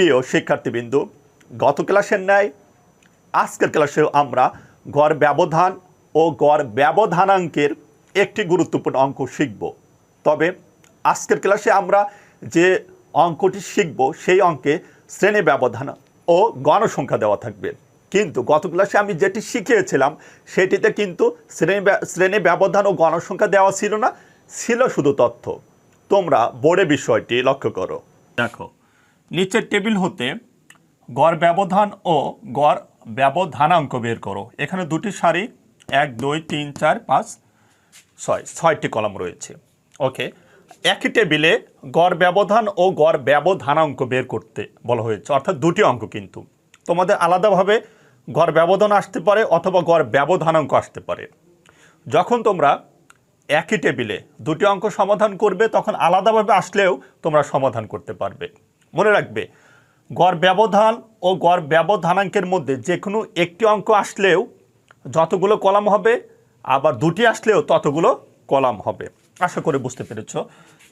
প্রিয় শিক্ষার্থীবৃন্দু, গত ক্লাসের ন্যায় আজকের ক্লাসেও আমরা গড় ব্যবধান ও গড় ব্যবধানাঙ্কের একটি গুরুত্বপূর্ণ অঙ্ক শিখব। তবে আজকের ক্লাসে আমরা যে অঙ্কটি শিখব, সেই অঙ্কে শ্রেণি ব্যবধান ও গণসংখ্যা দেওয়া থাকবে। কিন্তু গত ক্লাসে আমি যেটি শিখিয়েছিলাম, সেটিতে কিন্তু শ্রেণি শ্রেণি ব্যবধান ও গণসংখ্যা দেওয়া ছিল না, ছিল শুধু তথ্য। তোমরা বোর্ডে বিষয়টি লক্ষ্য করো। দেখো নিচের টেবিল হতে গড় ব্যবধান ও গড় ব্যবধানাঙ্ক বের করো। এখানে দুটি সারি, এক, দুই, তিন, চার, পাঁচ, ছয়, ছয়টি কলাম রয়েছে। ওকে? একই টেবিলে গড় ব্যবধান ও গড় ব্যবধানাঙ্ক বের করতে বলা হয়েছে। অর্থাৎ দুটি অঙ্ক কিন্তু। তোমাদের আলাদাভাবে গড় ব্যবধান আসতে পারে অথবা গড় ব্যবধানাঙ্ক আসতে পারে। যখন তোমরা একই টেবিলে দুটি অঙ্ক সমাধান করবে, তখন আলাদাভাবে আসলেও তোমরা সমাধান করতে পারবে। মনে রাখবে, গড় ব্যবধান ও গড় ব্যবধানাঙ্কের মধ্যে যে কোনো একটি অঙ্ক আসলেও যতগুলো কলাম হবে, আবার দুটি আসলেও ততগুলো কলাম হবে। আশা করে বুঝতে পেরেছ।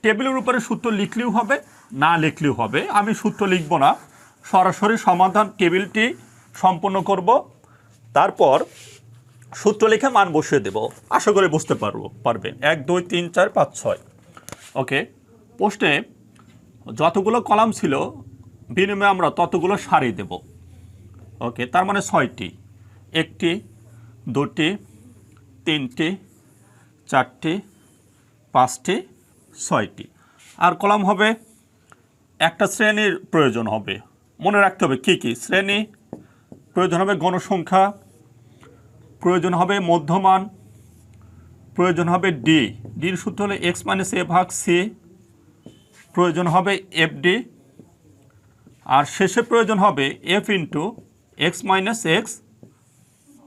টেবিলের উপরে সূত্র লিখলেও হবে, না লিখলেও হবে। আমি সূত্র লিখব না। সরাসরি সমাধান টেবিলটি সম্পূর্ণ করব। তারপর সূত্র লিখে মান বসিয়ে দেব। আশা করে বুঝতে পারব, পারবেন। এক, দুই, তিন, চার, পাঁচ, ছয়। ওকে। পোস্টে যতগুলো কলাম ছিল, বিনিময়ে আমরা ততগুলো সারি দেব। ওকে, তার মানে ছয়টি। একটি, দুটি, তিনটি, চারটি, পাঁচটি, ছয়টি। আর কলাম হবে, একটা শ্রেণির প্রয়োজন হবে। মনে রাখতে হবে কী কী? শ্রেণি, প্রয়োজন হবে গণসংখ্যা, প্রয়োজন হবে মধ্যমান, প্রয়োজন হবে ডি। ডির সূত্র হলে এক্স মাইনাস এ ভাগ সি প্রয়োজন হবে এফ ডি আর শেষে প্রয়োজন হবে F into X minus X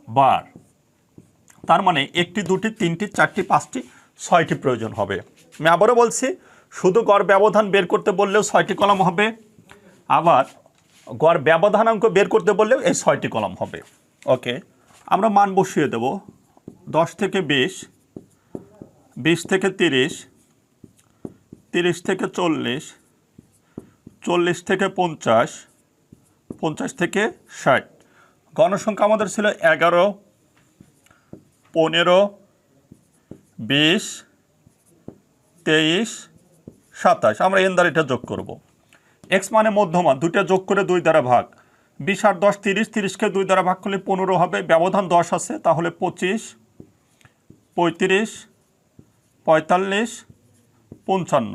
bar তার মানে একটি, দুটি, তিনটি, চারটি, পাঁচটি, ছয়টি প্রয়োজন হবে। আমি আবারও বলছি, শুধু গড় ব্যবধান বের করতে বললেও ছয়টি কলম হবে, আবার গড় ব্যবধানাঙ্ক বের করতে বললেও এই ছয়টি কলম হবে। ওকে আমরা মান বসিয়ে দেব। দশ থেকে বিশ বিশ থেকে তিরিশ তিরিশ থেকে চল্লিশ চল্লিশ থেকে পঞ্চাশ পঞ্চাশ থেকে ষাট। গণসংখ্যা আমাদের ছিল এগারো, পনেরো, বিশ, তেইশ, সাতাশ। আমরা এন দ্বারা এটা যোগ করব। এক্স মানে মধ্যমান, দুইটা যোগ করে দুই দ্বারা ভাগ। বিশ আর দশ, তিরিশ, তিরিশকে দুই দ্বারা ভাগ করলে পনেরো হবে। ব্যবধান দশ আছে, তাহলে পঁচিশ, পঁয়ত্রিশ, পঁয়তাল্লিশ পঞ্চান্ন।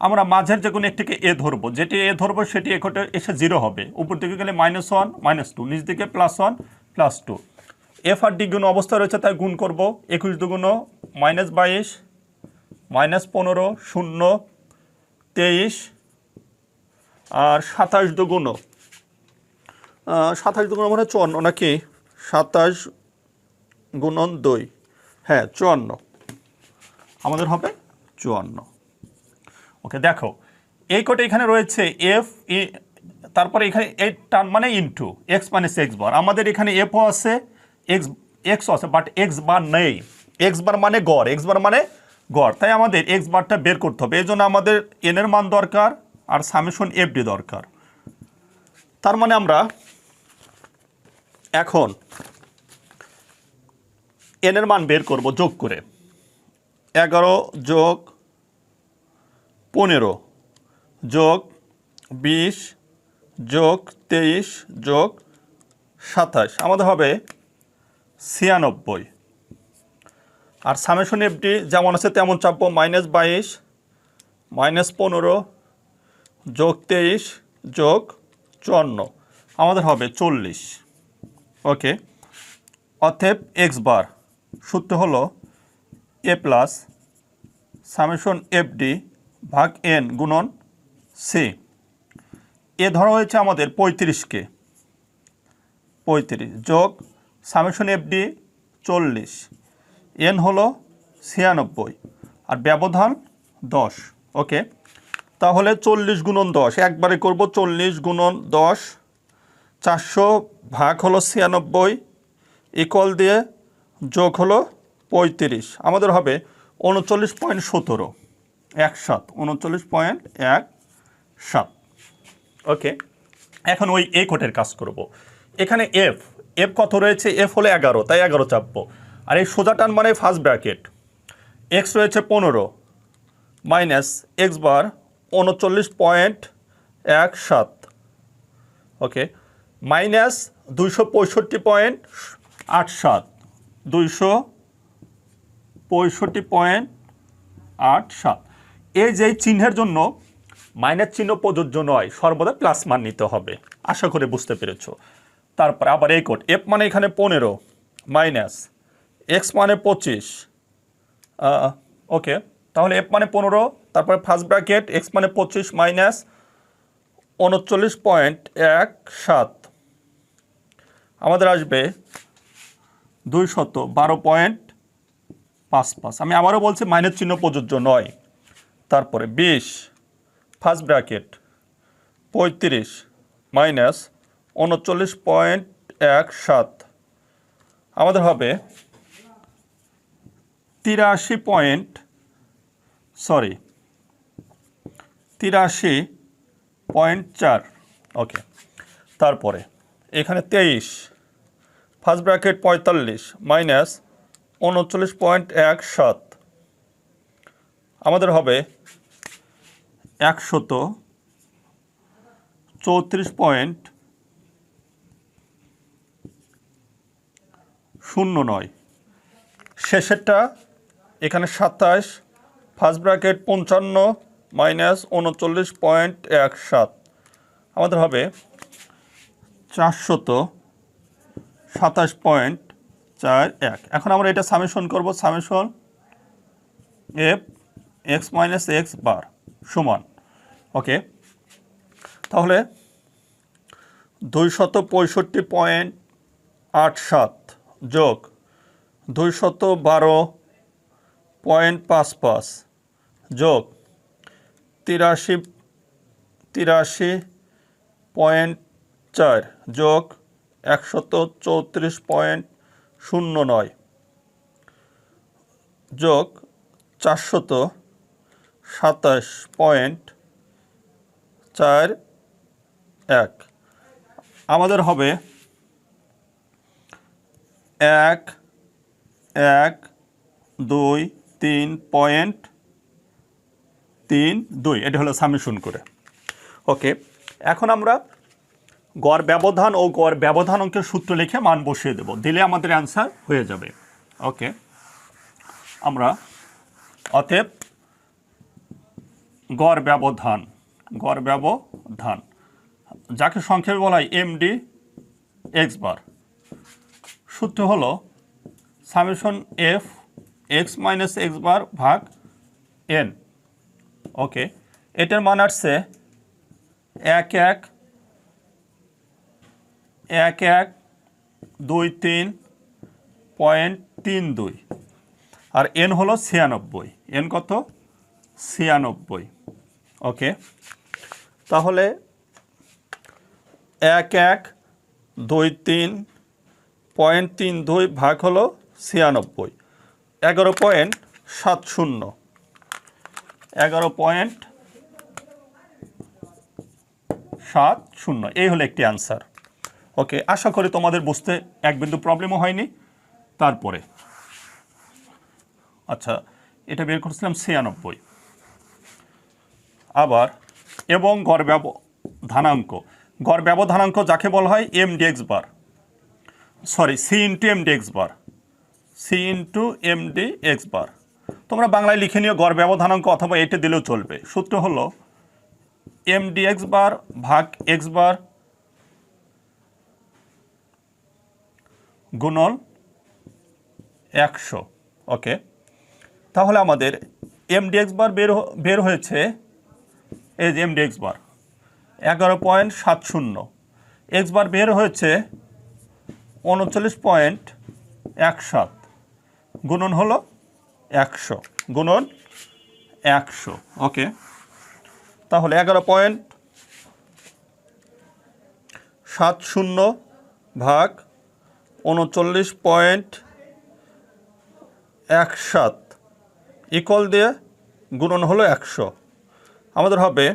আমরা মাঝের যে কোনো একটিকে এ ধরবো। যেটি এ ধরবো, সেটি এখানে এসে জিরো হবে। উপর দিকে গেলে মাইনাস ওয়ান মাইনাস টু নিচ দিকে plus one plus two F R D গুণ অবস্থা রয়েছে, তাই গুণ করব। একুশ দুগুণ মাইনাস বাইশ মাইনাস পনেরো, শূন্য, তেইশ, আর সাতাশ দুগুণ সাতাশ দুগুণ মানে চুয়ান্ন নাকি? সাতাশ গুণন দুই। হ্যাঁ চুয়ান্ন। আমাদের হবে চুয়ান্ন। ওকে দেখো, এই কোটে এখানে রয়েছে এফ ই তারপরে এখানে এই টার্ম মানে into X minus X bar আমাদের এখানে এফও আছে এক্স এক্সও আছে বাট এক্স বার নেই। এক্স বার মানে গড় এক্স বার মানে গড়। তাই আমাদের এক্স বারটা বের করতে হবে। এই জন্য আমাদের এনের মান দরকার আর সামেশন এফ ডি দরকার। তার মানে আমরা এখন এনের মান বের করব যোগ করে। এগারো যোগ পনেরো। যোগ বিশ, যোগ তেইশ, যোগ সাতাশ। আমাদের হবে ছিয়ানব্বই। আর সামেশন এফডি যেমন আছে তেমন চাপবো। মাইনাস বাইশ মাইনাস পনেরো, যোগ তেইশ, যোগ চুয়ান্ন। আমাদের হবে চল্লিশ। ওকে। অতএব এক্স বার সূত্র হলো A plus summation F D ভাগ এন গুণন সি এ ধরা হয়েছে আমাদের পঁয়ত্রিশকে। পঁয়ত্রিশ যোগ সামেশন এফ ডি চল্লিশ। এন হলো ছিয়ানব্বই আর ব্যবধান দশ। ওকে? তাহলে চল্লিশ গুণন দশ, একবারে করব চল্লিশ গুণন দশ। চারশো ভাগ হলো ছিয়ানব্বই ইকল দিয়ে যোগ হলো পঁয়ত্রিশ। আমাদের হবে উনচল্লিশ পয়েন্ট সতেরো। এক সাত উনচল্লিশ পয়েন্ট এক সাত। ওকে, এখন ওই এই কোটের কাজ করব। এখানে এফ এফ কত রয়েছে? এফ হলো এগারো, তাই এগারো চাপবো। আর এই সোজা টান মানে ফার্স্ট ব্র্যাকেট এক্স রয়েছে পনেরো মাইনাস এক্স বার উনচল্লিশ পয়েন্ট এক সাত। ওকে মাইনাস দুইশো পঁয়ষট্টি পয়েন্ট আট সাত। দুইশো পঁয়ষট্টি পয়েন্ট আট সাত। এই যে চিহ্নের জন্য মাইনাস চিহ্ন প্রযোজ্য নয়, সর্বদা প্লাস মান নিতে হবে। আশা করে বুঝতে পেরেছ। তারপর আবার এই কোড এফ মানে এখানে পনেরো মাইনাস এক্স মানে পঁচিশ। ওকে তাহলে এফ মানে পনেরো, তারপরে ফার্স্ট ব্র্যাকেট এক্স মানে পঁচিশ মাইনাস উনচল্লিশ পয়েন্ট এক সাত। আমাদের আসবে দুই শত বারো পয়েন্ট পাঁচ পাঁচ। আমি আবারও বলছি মাইনাস চিহ্ন প্রযোজ্য নয়। তারপরে বিশ ফার্স্ট ব্র্যাকেট পঁয়ত্রিশ মাইনাস উনচল্লিশ পয়েন্ট এক সাত। আমাদের হবে তিরাশি পয়েন্ট সরি তিরাশি পয়েন্ট চার। ওকে তারপরে এখানে তেইশ ফার্স্ট ব্র্যাকেট পঁয়তাল্লিশ মাইনাস উনচল্লিশ পয়েন্ট এক সাত। আমাদের হবে একশত চৌত্রিশ পয়েন্ট শূন্য নয়। শেষেরটা এখানে সাতাশ ফার্স্ট ব্র্যাকেট পঞ্চান্ন মাইনাস উনচল্লিশ পয়েন্ট এক সাত আমাদের হবে চারশত সাতাশ পয়েন্ট চার এক। এখন আমরা এটা সামেশন করব। Summation F X minus X bar সমান, ওকে? তাহলে দুইশত পঁয়ষট্টি পয়েন্ট আট সাত যোগ দুইশত বারো পয়েন্ট পাঁচ পাঁচ যোগ তিরাশি তিরাশি পয়েন্ট চার যোগ একশত চৌত্রিশ পয়েন্ট শূন্য নয় যোগ চারশত সাতাশ পয়েন্ট চার এক। আমাদের হবে এক এক, দুই, তিন পয়েন্ট তিন, দুই। এটা হলো সামেশন করে। ওকে, এখন আমরা গড় ব্যবধান ও গড় ব্যবধান অঙ্কের সূত্র লিখে মান বসিয়ে দেব। দিলে আমাদের অ্যান্সার হয়ে যাবে। ওকে, আমরা অতএব গড় ব্যবধান গড় ব্যবধান। যাকে সংক্ষেপে বলা হয় এমডি এক্স বার সূত্র হলো summation F X minus X bar ভাগ এন ওকে এটার মান আসছে এক এক এক এক, দুই তিন পয়েন্ট তিন দুই। আর এন হলো ছিয়ানব্বই। এন কত? ছিয়ানব্বই। ওকে? তাহলে এক এক দুই তিন পয়েন্ট তিন দুই ভাগ হলো ছিয়ানব্বই। এগারো পয়েন্ট সাত শূন্য। এগারো পয়েন্ট সাত শূন্য। এই হলো একটি অ্যান্সার ওকে, আশা করি তোমাদের বুঝতে এক বিন্দু প্রবলেমও হয়নি। তারপরে। আচ্ছা এটা বের করছিলাম ছিয়ানব্বই। আবার এবং গড় ব্যবধানাঙ্ক গড় ব্যবধানাঙ্ক যাকে বলা হয় M D X bar. Sorry, C into M D X bar. C into M D X bar. তোমরা বাংলায় লিখে নিও গড় ব্যবধানাঙ্ক অথবা এটে দিলেও চলবে। সূত্র হলো এম ডি এক্স বার ভাগ এক্স বার গুণন একশো। ওকে? তাহলে আমাদের এমডিএক্স বার বের হ- বের হয়েছে এই যে এমডিএক্স বার এগারো পয়েন্ট সাত শূন্য। এক্স বার বের হয়েছে উনচল্লিশ পয়েন্ট এক সাত গুণন হলো একশো। গুণন একশো। ওকে তাহলে এগারো পয়েন্ট সাত শূন্য ভাগ উনচল্লিশ পয়েন্ট এক সাত ইকল দিয়ে গুণন হলো একশো। আমাদের হবে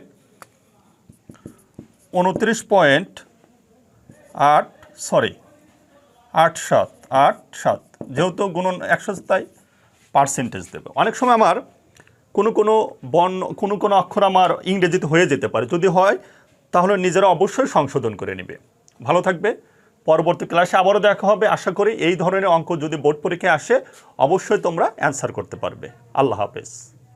উনত্রিশ পয়েন্ট আট সরি আট সাত আট সাত। যেহেতু গুণন একশো, তাই পার্সেন্টেজ দেবে। অনেক সময় আমার কোনো কোনো বর্ণ, কোনো কোনো অক্ষর আমার ইংরেজিতে হয়ে যেতে পারে। যদি হয়, তাহলে নিজেরা অবশ্যই সংশোধন করে নেবে। ভালো থাকবে। পরবর্তী ক্লাসে আবারও দেখা হবে। আশা করি এই ধরনের অঙ্ক যদি বোর্ড পরীক্ষায় আসে, অবশ্যই তোমরা অ্যান্সার করতে পারবে। আল্লাহ হাফেজ।